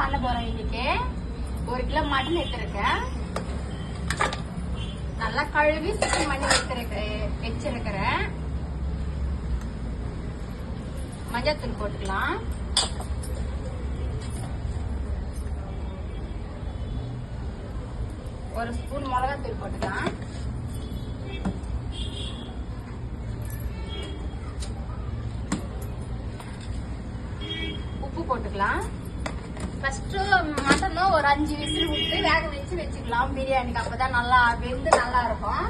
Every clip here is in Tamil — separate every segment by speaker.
Speaker 1: பண்ண போறோம் இன்னைக்கு. ஒரு கிலோ மட்டன் எடுத்திருக்கேன். நல்லா கழுவி சுத்தம் பண்ணி வச்சிருக்கிறேன் வச்சிருக்கிறேன். மஞ்சத்தூள் போட்டுக்கலாம். ஒரு ஸ்பூன் மிளகாத்தூள் போட்டுக்கலாம். உப்பு போட்டுக்கலாம். ஃபர்ஸ்ட் மட்டனும் ஒரு அஞ்சு விசில் விட்டு வேக வச்சு வச்சுக்கலாம். பிரியாணிக்கு அப்பதான் நல்லா வெந்து நல்லா இருக்கும்.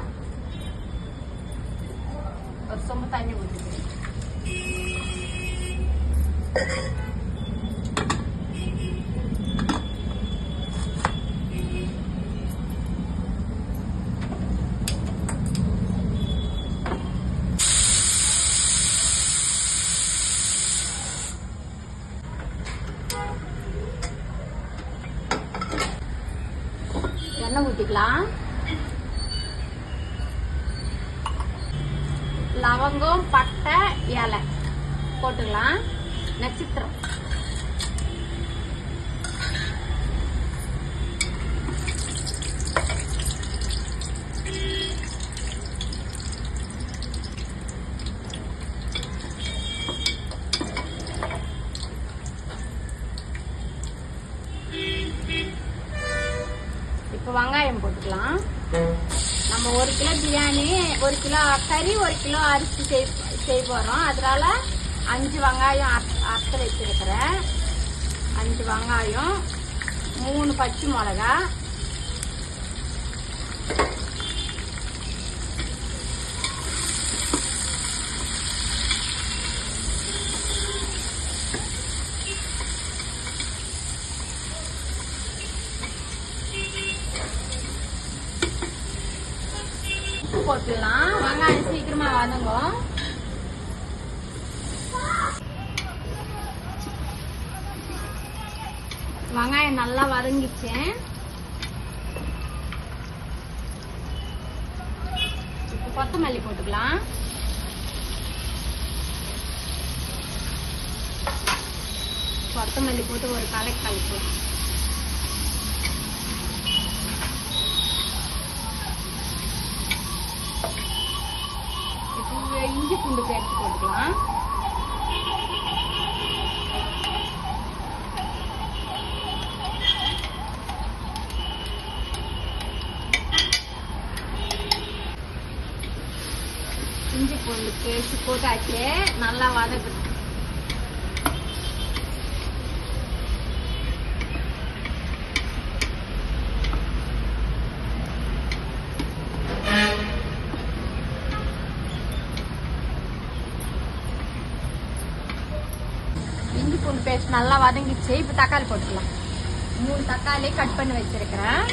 Speaker 1: ஒரு சொம்பு தண்ணி ஊற்றிட்டு எண்ணெய் ஊற்றிக்கலாம் லவங்கம் பட்டை இலை போட்டுக்கலாம். நட்சத்திரம் இப்போ வெங்காயம் போட்டுக்கலாம் நம்ம ஒரு கிலோ பிரியாணி ஒரு கிலோ கறி ஒரு கிலோ அரிசி செய் செய்ய போகிறோம் அதனால அஞ்சு வெங்காயம் அர- அறுத்து வச்சிருக்கிறேன். அஞ்சு வெங்காயம் மூணு பச்சை மிளகா உப்பு போட்டுடலாம் வெங்காயம் சீக்கிரமா வெங்காயம் நல்லா வதங்கிச்சேன் கொத்தமல்லி போட்டுக்கலாம் கொத்தமல்லி போட்டு ஒரு கலெக்ட் கலக்கலாம் இப்போ இஞ்சி பூண்டு சேர்த்து போட்டுக்கலாம். இஞ்சி பூண்டு பேஸ்ட் போட்டாச்சு. நல்லா வதக்கணும் இஞ்சி பூண்டு பேஸ்ட் நல்லா வதங்கிச்சு இப்போ தக்காளி போட்டுக்கலாம். மூணு தக்காளி கட் பண்ணி வச்சிருக்கிறேன்.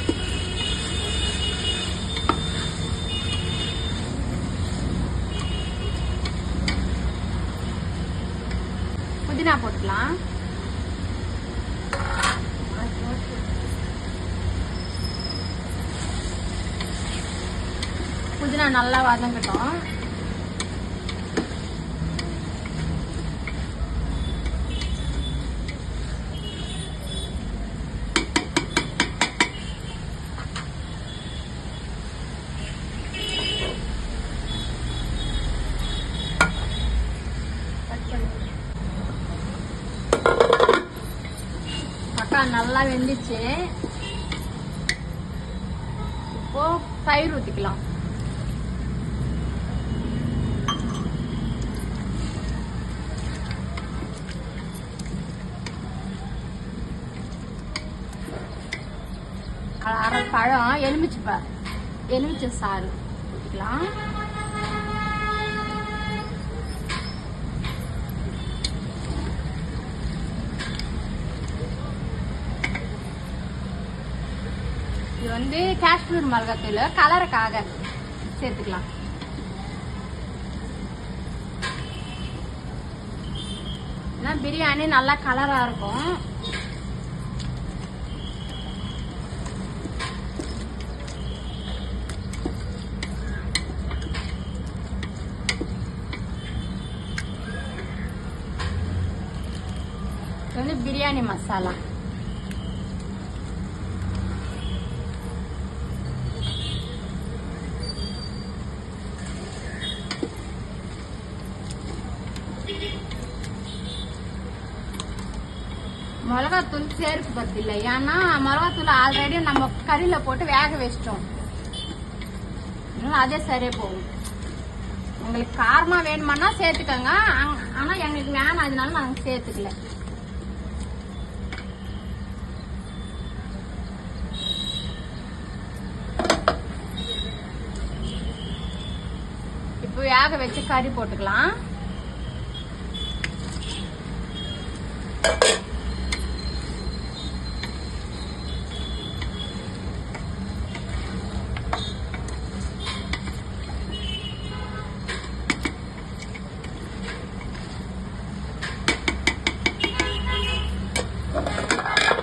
Speaker 1: புதினா போட்டுக்கலாம். புதினா நல்லா வதங்கட்டும். நல்லா வெந்துச்சு. இப்போ தயிர் ஊற்றிக்கலாம் அரை பழம் எலுமிச்சு ப எலுமிச்சை சாறு ஊற்றிக்கலாம் இது வந்து காஷ்மீர் மிளகாத்தூள். கலருக்காக சேர்த்துக்கலாம். ஏன்னா பிரியாணி நல்லா கலரா இருக்கும். இது வந்து பிரியாணி மசாலா. மிளகாத்தூள் சேர்க்கு பத்தி இல்லை. ஏன்னா மிளகாத்தூள் ஆல்ரெடி நம்ம கறியில் போட்டு வேக வச்சிட்டோம். அதே சரியே போகும். உங்களுக்கு காரமாக வேணுமானா சேர்த்துக்கோங்க. ஆனால் எங்களுக்கு வேணாம். அதனால நாங்கள் சேர்த்துக்கல. இப்போ வேக வச்சு கறி போட்டுக்கலாம்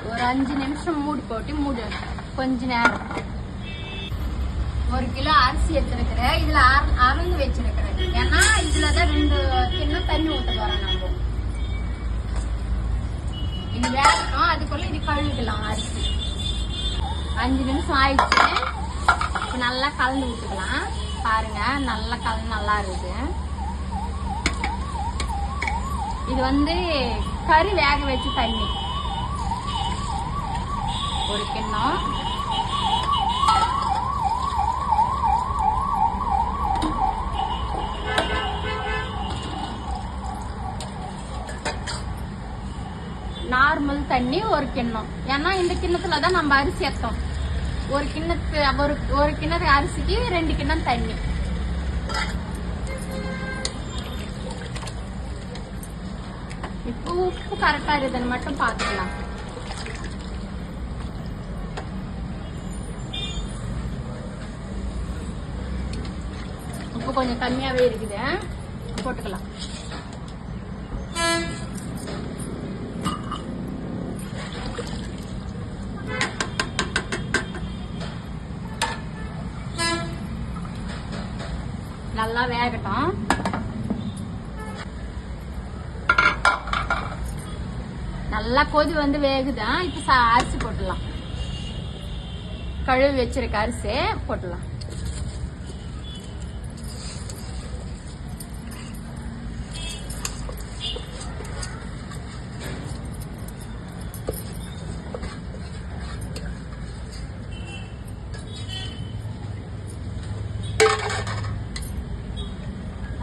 Speaker 1: ஒரு அஞ்சு நிமிஷம் மூடி போட்டு மூடு கொஞ்ச நேரம். ஒரு கிலோ அரிசி எடுத்துருக்கிறேன். இதுல அர- அரைந்து வச்சிருக்கிறேன். ஏன்னா இதுலதான் ரெண்டு கிண்ணம் தண்ணி ஊத்த போறோம் நம்ம. இது வேகணும் அதுக்குள்ள இது கழுவிக்கலாம் அரிசி. அஞ்சு நிமிஷம் ஆயிடுச்சு. நல்லா கலந்து விட்டுக்கலாம். பாருங்க நல்லா கலந்து நல்லா இருக்கு. இது வந்து கறி வேக வச்சு தண்ணி. ஒரு கிண்ணம் நார்மல் தண்ணி ஒரு கிண்ணம். ஏன்னா இந்த கிண்ணத்துல தான் நம்ம அரிசி ஏத்தோம். ஒரு கிண்ணத்து ஒரு ஒரு கிணறு அரிசிக்கு ரெண்டு கிண்ணம் தண்ணி. இப்போ உப்பு கரெக்டா இருக்குதுன்னு மட்டும் பாத்துக்கலாம் கொஞ்சம் கம்மியாவே இருக்குது. போட்டுக்கலாம். நல்லா வேகட்டும். நல்லா கொதி வந்து வேகுதான் இப்ப சா- அரிசி போட்டுடலாம். கழுவி வச்சிருக்க அரிசி போட்டுடலாம்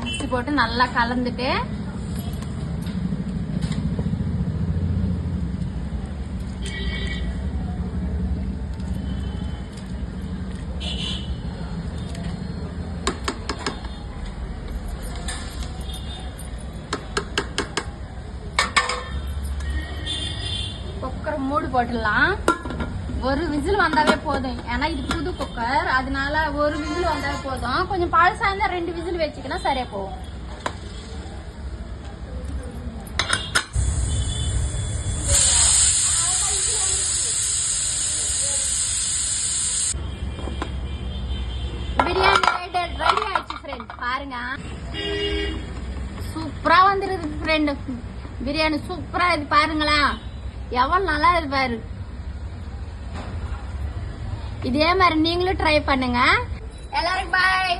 Speaker 1: அரிசி போட்டு நல்லா கலந்துட்டு மூடு போட்டுடலாம். ஒரு விசில் வந்தாவே போதும். ஏன்னா இது புது குக்கர். அதனால ஒரு விசில் வந்தாவே போதும். கொஞ்சம் பழசா இருந்தா ரெண்டு விசில் வச்சுக்கினா சரியா போகும். பிரியாணி ரெடி ஆயிடுச்சு ஃப்ரெண்ட் பாருங்க. சூப்பரா வந்துருது ஃப்ரெண்டு பிரியாணி சூப்பரா இது பாருங்களா எவ்வளவு நல்லா இது பாரு. இதே மாதிரி நீங்களும் ட்ரை பண்ணுங்க. எல்லாருக்கும் பாய்